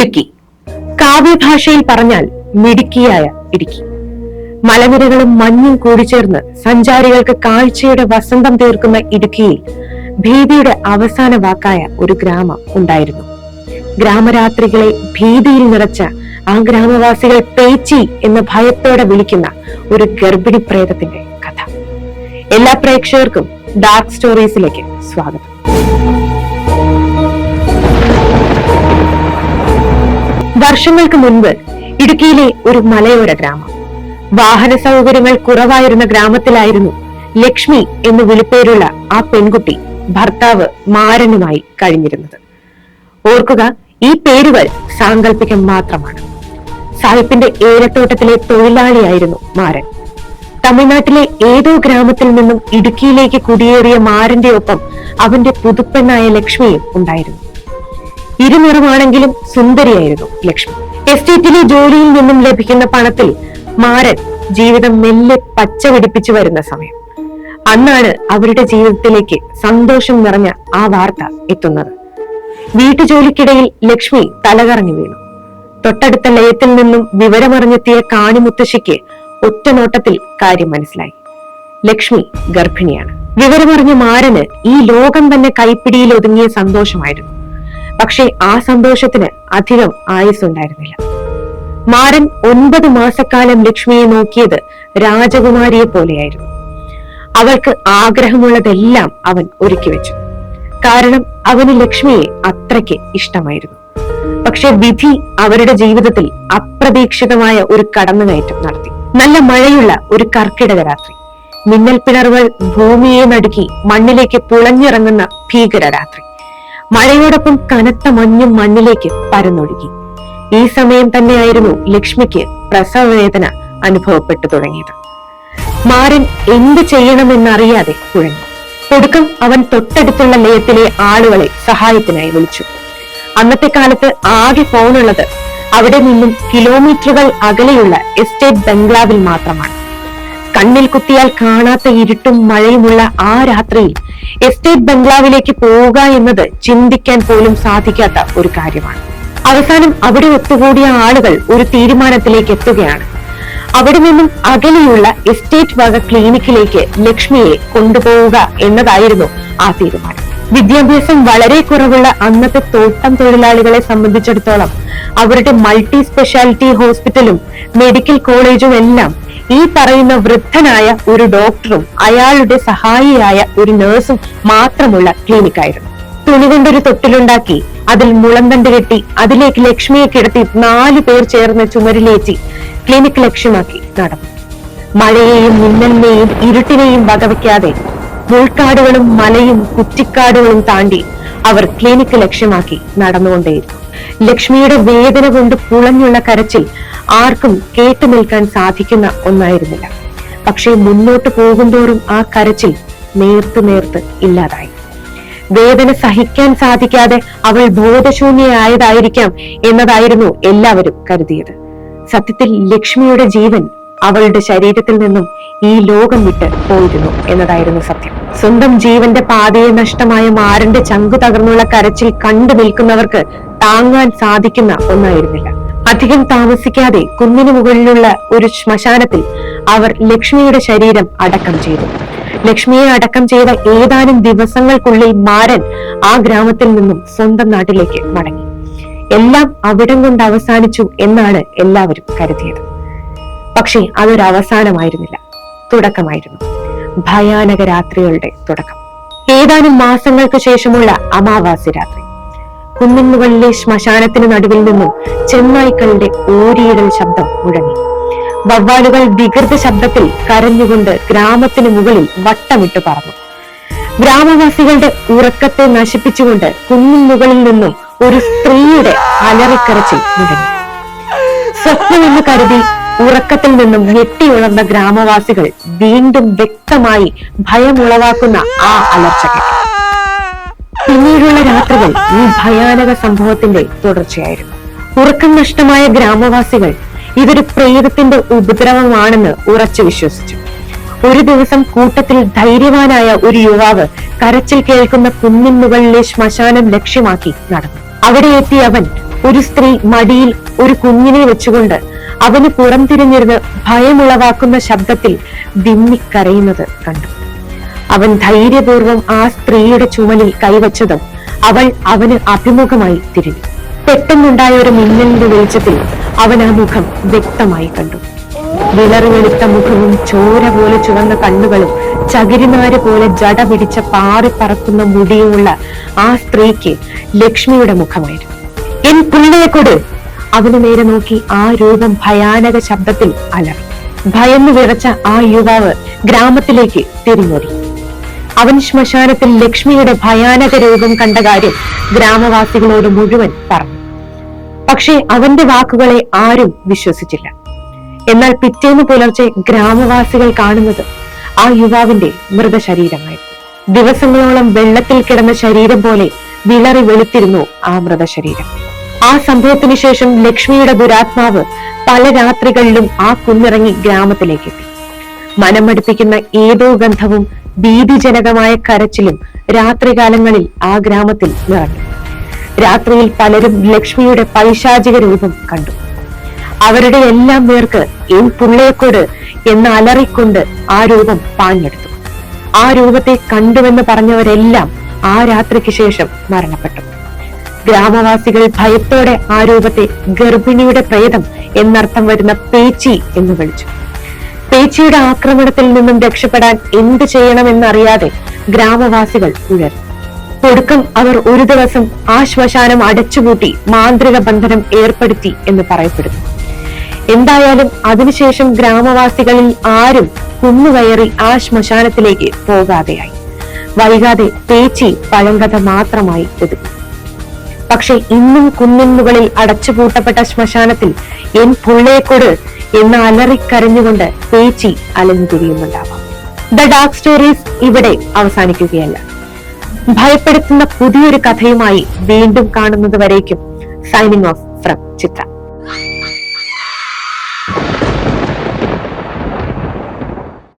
ഇടുക്കി കാവ്യഭാഷയിൽ പറഞ്ഞാൽ മിടുക്കിയായ ഇടുക്കി. മലനിരകളും മഞ്ഞും കൂടിച്ചേർന്ന് സഞ്ചാരികൾക്ക് കാഴ്ചയുടെ വസന്തം തീർക്കുന്ന ഇടുക്കിയിൽ ഭീതിയുടെ അവസാന വാക്കായ ഒരു ഗ്രാമം ഉണ്ടായിരുന്നു. ഗ്രാമരാത്രികളെ ഭീതിയിൽ നിറച്ച ആ ഗ്രാമവാസികൾ പേച്ചി എന്ന് ഭയത്തോടെ വിളിക്കുന്ന ഒരു ഗർഭിണി പ്രേതത്തിന്റെ കഥ. എല്ലാ പ്രേക്ഷകർക്കും ഡാർക്ക് സ്റ്റോറീസിലേക്ക് സ്വാഗതം. വർഷങ്ങൾക്ക് മുൻപ് ഇടുക്കിയിലെ ഒരു മലയോര ഗ്രാമം. വാഹന സൗകര്യങ്ങൾ കുറവായിരുന്ന ഗ്രാമത്തിലായിരുന്നു ലക്ഷ്മി എന്ന് വിളിപ്പേരുള്ള ആ പെൺകുട്ടി ഭർത്താവ് മാരനുമായി കഴിഞ്ഞിരുന്നത്. ഓർക്കുക ഈ പേരുകൾ സാങ്കല്പികം മാത്രമാണ്. സാഹിബിന്റെ ഏലത്തോട്ടത്തിലെ തൊഴിലാളിയായിരുന്നു മാരൻ. തമിഴ്നാട്ടിലെ ഏതോ ഗ്രാമത്തിൽ നിന്നും ഇടുക്കിയിലേക്ക് കുടിയേറിയ മാരന്റെ ഒപ്പം അവന്റെ പുതുപ്പെണ്ണായ ലക്ഷ്മിയും ഉണ്ടായിരുന്നു. ഇരുനിറമാണെങ്കിലും സുന്ദരിയായിരുന്നു ലക്ഷ്മി. എസ്റ്റേറ്റിലെ ജോലിയിൽ നിന്നും ലഭിക്കുന്ന പണത്തിൽ മാരൻ ജീവിതം മെല്ലെ പച്ച പിടിപ്പിച്ചു വരുന്ന സമയം. അന്നാണ് അവരുടെ ജീവിതത്തിലേക്ക് സന്തോഷം നിറഞ്ഞ ആ വാർത്ത എത്തുന്നത്. വീട്ടുജോലിക്കിടയിൽ ലക്ഷ്മി തലകറങ്ങി വീണു. തൊട്ടടുത്ത ലയത്തിൽ നിന്നും വിവരമറിഞ്ഞെത്തിയ കാണിമുത്തശ്ശിക്ക് ഒറ്റ നോട്ടത്തിൽ കാര്യം മനസ്സിലായി. ലക്ഷ്മി ഗർഭിണിയാണ്. വിവരമറിഞ്ഞ മാരന് ഈ ലോകം തന്നെ കൈപ്പിടിയിൽ ഒതുങ്ങിയ സന്തോഷമായിരുന്നു. പക്ഷേ ആ സന്തോഷത്തിന് അധികം ആയുസ്സുണ്ടായിരുന്നില്ല. മാരൻ ഒൻപത് മാസക്കാലം ലക്ഷ്മിയെ നോക്കിയത് രാജകുമാരിയെ പോലെയായിരുന്നു. അവൾക്ക് ആഗ്രഹമുള്ളതെല്ലാം അവൻ ഒരുക്കി വെച്ചു. കാരണം അവന് ലക്ഷ്മിയെ അത്രയ്ക്ക് ഇഷ്ടമായിരുന്നു. പക്ഷെ വിധി അവരുടെ ജീവിതത്തിൽ അപ്രതീക്ഷിതമായ ഒരു കടന്നുകയറ്റം നടത്തി. നല്ല മഴയുള്ള ഒരു കർക്കിടക രാത്രി. മിന്നൽ പിണറുകൾ ഭൂമിയെ നടുക്കി മണ്ണിലേക്ക് പുളഞ്ഞിറങ്ങുന്ന ഭീകര രാത്രി മഴയോടൊപ്പം കനത്ത മഞ്ഞും മണ്ണിലേക്ക് പരന്നൊഴുകി. ഈ സമയം തന്നെയായിരുന്നു ലക്ഷ്മിക്ക് പ്രസവവേദന അനുഭവപ്പെട്ടു തുടങ്ങിയത്. മാരൻ എന്ത് ചെയ്യണമെന്നറിയാതെ കുഴഞ്ഞു. ഒടുക്കം അവൻ തൊട്ടടുത്തുള്ള ലയത്തിലെ ആളുകളെ സഹായത്തിനായി വിളിച്ചു. അന്നത്തെ കാലത്ത് ആകെ ഫോണുള്ളത് അവിടെ നിന്നും കിലോമീറ്ററുകൾ അകലെയുള്ള എസ്റ്റേറ്റ് ബംഗ്ലാവിൽ മാത്രമാണ്. കണ്ണിൽ കുത്തിയാൽ കാണാത്ത ഇരുട്ടും മഴയുമുള്ള ആ രാത്രിയിൽ എസ്റ്റേറ്റ് ബംഗ്ലാവിലേക്ക് പോവുക എന്നത് ചിന്തിക്കാൻ പോലും സാധിക്കാത്ത ഒരു കാര്യമാണ്. അവസാനം അവിടെ ഒത്തുകൂടിയ ആളുകൾ ഒരു തീരുമാനത്തിലേക്ക് എത്തുകയാണ്. അവിടെ നിന്നും അകലെയുള്ള എസ്റ്റേറ്റ് വക ക്ലിനിക്കിലേക്ക് ലക്ഷ്മിയെ കൊണ്ടുപോവുക എന്നതായിരുന്നു ആ തീരുമാനം. വിദ്യാഭ്യാസം വളരെ കുറവുള്ള അന്നത്തെ തോട്ടം തൊഴിലാളികളെ സംബന്ധിച്ചിടത്തോളം അവരുടെ മൾട്ടി സ്പെഷ്യാലിറ്റി ഹോസ്പിറ്റലും മെഡിക്കൽ കോളേജും എല്ലാം ഈ പറയുന്ന വൃദ്ധനായ ഒരു ഡോക്ടറും അയാളുടെ സഹായിയായ ഒരു നഴ്സും മാത്രമുള്ള ക്ലിനിക്കായിരുന്നു. തുണി കൊണ്ടൊരു തൊട്ടിലുണ്ടാക്കി അതിൽ മുളന്തണ്ട് കെട്ടി അതിലേക്ക് ലക്ഷ്മിയെ കിടത്തി നാലു പേർ ചേർന്ന് ചുമരിലേറ്റി ക്ലിനിക് ലക്ഷ്യമാക്കി നടന്നു. മഴയെയും മിന്നലിനെയും ഇരുട്ടിനെയും വകവയ്ക്കാതെ മുൾക്കാടുകളും മലയും കുറ്റിക്കാടുകളും താണ്ടി അവർ ക്ലിനിക്ക് ലക്ഷ്യമാക്കി നടന്നുകൊണ്ടേയിരുന്നു ലക്ഷ്മിയുടെ വേദന കൊണ്ട് പുളഞ്ഞുള്ള കരച്ചിൽ ആർക്കും കേട്ടു നിൽക്കാൻ സാധിക്കുന്ന ഒന്നായിരുന്നില്ല. പക്ഷേ മുന്നോട്ട് പോകുന്തോറും ആ കരച്ചിൽ നേർത്ത് നേർത്ത് ഇല്ലാതായി. വേദന സഹിക്കാൻ സാധിക്കാതെ അവൾ ബോധശൂന്യയായതായിരിക്കാം എന്നതായിരുന്നു എല്ലാവരും കരുതിയത്. സത്യത്തിൽ ലക്ഷ്മിയുടെ ജീവൻ അവളുടെ ശരീരത്തിൽ നിന്നും ഈ ലോകം വിട്ട് പോയിരുന്നു എന്നതായിരുന്നു സത്യം. സ്വന്തം ജീവന്റെ പാതയെ നഷ്ടമായ മാരന്റെ ചങ്കു തകർന്നുള്ള കരച്ചിൽ കണ്ടു നിൽക്കുന്നവർക്ക് താങ്ങാൻ സാധിക്കുന്ന ഒന്നായിരുന്നില്ല. അധികം താമസിക്കാതെ കുന്നിനു മുകളിലുള്ള ഒരു ശ്മശാനത്തിൽ അവർ ലക്ഷ്മിയുടെ ശരീരം അടക്കം ചെയ്തു. ലക്ഷ്മിയെ അടക്കം ചെയ്ത ഏതാനും ദിവസങ്ങൾക്കുള്ളിൽ മാരൻ ആ ഗ്രാമത്തിൽ നിന്നും സ്വന്തം നാട്ടിലേക്ക് മടങ്ങി. എല്ലാം അവിടം കൊണ്ട് അവസാനിച്ചു എന്നാണ് എല്ലാവരും കരുതിയത്. പക്ഷേ അതൊരവസാനമായിരുന്നില്ല. തുടക്കമായിരുന്നു. ഭയാനക രാത്രികളുടെ തുടക്കം. ഏതാനും മാസങ്ങൾക്ക് ശേഷമുള്ള അമാവാസി രാത്രി. കുന്നിൻ മുകളിലെ ശ്മശാനത്തിന് നടുവിൽ നിന്നും ചെന്നായ്ക്കളുടെ ഓരിയിടൽ ശബ്ദം മുഴങ്ങി. വവ്വാലുകൾ വികൃത ശബ്ദത്തിൽ കരഞ്ഞുകൊണ്ട് ഗ്രാമത്തിന് മുകളിൽ വട്ടമിട്ട് പറന്നു. ഗ്രാമവാസികളുടെ ഉറക്കത്തെ നശിപ്പിച്ചുകൊണ്ട് കുന്നിൻ മുകളിൽ നിന്നും ഒരു സ്ത്രീയുടെ അലറിക്കരച്ചിൽ മുഴങ്ങി. സ്വപ്നമെന്ന് കരുതി ഉറക്കത്തിൽ നിന്നും ഞെട്ടിയുണർന്ന ഗ്രാമവാസികൾ വീണ്ടും വ്യക്തമായി ഭയമുളവാക്കുന്ന ആ അലർച്ച പിന്നീടുള്ള രാത്രികൾ ഈ ഭയാനക സംഭവത്തിന്റെ തുടർച്ചയായിരുന്നു. ഉറക്കം നഷ്ടമായ ഗ്രാമവാസികൾ ഇതൊരു പ്രേതത്തിന്റെ ഉപദ്രവമാണെന്ന് ഉറച്ചു വിശ്വസിച്ചു. ഒരു ദിവസം കൂട്ടത്തിൽ ധൈര്യവാനായ ഒരു യുവാവ് കരച്ചിൽ കേൾക്കുന്ന കുന്നിൻ മുകളിലെ ശ്മശാനം ലക്ഷ്യമാക്കി നടന്നു. അവിടെ എത്തിയ അവൻ ഒരു സ്ത്രീ മടിയിൽ ഒരു കുഞ്ഞിനെ വെച്ചുകൊണ്ട് അവന് പുറം തിരിഞ്ഞിരുന്ന് ഭയമുളവാക്കുന്ന ശബ്ദത്തിൽ വിമ്മിക്കരയുന്നത് കണ്ടു. അവൻ ധൈര്യപൂർവം ആ സ്ത്രീയുടെ ചുമലിൽ കൈവച്ചതും അവൾ അവന് അഭിമുഖമായി തിരിഞ്ഞു. പെട്ടെന്നുണ്ടായ ഒരു മിന്നലിന്റെ വെളിച്ചത്തിൽ അവൻ ആ മുഖം വ്യക്തമായി കണ്ടു. വിളറി വെളുത്ത മുഖവും ചോര പോലെ ചുവന്ന കണ്ണുകളും ചകിരിനാര് പോലെ ജട പിടിച്ച പാറി പറക്കുന്ന മുടിയുമുള്ള ആ സ്ത്രീക്ക് ലക്ഷ്മിയുടെ മുഖമായിരുന്നു. എൻ പുള്ളിയെ കൊട്. അവന് നേരെ നോക്കി ആ രൂപം ഭയാനക ശബ്ദത്തിൽ അലറി. ഭയന്ന് വിറച്ച ആ യുവാവ് ഗ്രാമത്തിലേക്ക് തിരിഞ്ഞോടി അവൻ ശ്മശാനത്തിൽ ലക്ഷ്മിയുടെ ഭയാനക രൂപം കണ്ട കാര്യം ഗ്രാമവാസികളോട് മുഴുവൻ പറഞ്ഞു. പക്ഷേ അവന്റെ വാക്കുകളെ ആരും വിശ്വസിച്ചില്ല. എന്നാൽ പിറ്റേന്ന് പുലർച്ചെ ഗ്രാമവാസികൾ കാണുന്നത് ആ യുവാവിന്റെ മൃതശരീരമായിരുന്നു ദിവസങ്ങളോളം വെള്ളത്തിൽ കിടന്ന ശരീരം പോലെ വിളറി വെളുത്തിരുന്നു ആ മൃതശരീരം. ആ സംഭവത്തിന് ശേഷം ലക്ഷ്മിയുടെ ദുരാത്മാവ് പല രാത്രികളിലും ആ കുന്നിറങ്ങി ഗ്രാമത്തിലേക്ക് എത്തി മനമടുപ്പിക്കുന്ന ഏതോ ഗന്ധവും ഭീതിജനകമായ കരച്ചിലും രാത്രികാലങ്ങളിൽ ആ ഗ്രാമത്തിൽ നിറഞ്ഞു. രാത്രിയിൽ പലരും ലക്ഷ്മിയുടെ പൈശാചിക രൂപം കണ്ടു. അവരുടെ എല്ലാം പേർക്ക് ഈ പുള്ളേക്കൊട് എന്ന് അലറിക്കൊണ്ട് ആ രൂപം പാഞ്ഞെടുത്തു. ആ രൂപത്തെ കണ്ടുവെന്ന് പറഞ്ഞവരെല്ലാം ആ രാത്രിക്ക് ശേഷം മരണപ്പെട്ടു. ഗ്രാമവാസികൾ ഭയത്തോടെ ആ രൂപത്തെ ഗർഭിണിയുടെ പ്രേതം എന്നർത്ഥം വരുന്ന പേച്ചി എന്ന് വിളിച്ചു. പേച്ചിയുടെ ആക്രമണത്തിൽ നിന്നും രക്ഷപ്പെടാൻ എന്ത് ചെയ്യണമെന്നറിയാതെ ഗ്രാമവാസികൾ ഉയർന്നു. ഒടുക്കം അവർ ഒരു ദിവസം ആ ശ്മശാനം അടച്ചുപൂട്ടി മാന്ത്രിക ബന്ധനം ഏർപ്പെടുത്തി എന്ന് പറയപ്പെടുന്നു. എന്തായാലും അതിനുശേഷം ഗ്രാമവാസികളിൽ ആരും കുന്നുകയറി ആ ശ്മശാനത്തിലേക്ക് പോകാതെയായി. വൈകാതെ പേച്ചി പഴങ്കഥ മാത്രമായി ഒതുക്കി പക്ഷെ ഇന്നും കുന്നിൻ മുകളിൽ അടച്ചുപൂട്ടപ്പെട്ട ശ്മശാനത്തിൽ എൻ പുള്ളേക്കൊട് എന്ന് അലറിക്കരഞ്ഞുകൊണ്ട് പേച്ചി അലഞ്ഞു തിരിയുന്നുണ്ടാവാം ദ ഡാർക്ക് സ്റ്റോറീസ് ഇവിടെ അവസാനിക്കുകയല്ല. ഭയപ്പെടുത്തുന്ന പുതിയൊരു കഥയുമായി വീണ്ടും കാണുന്നത് വരേക്കും സൈനിങ് ഓഫ് ഫ്രം ചിത്ര.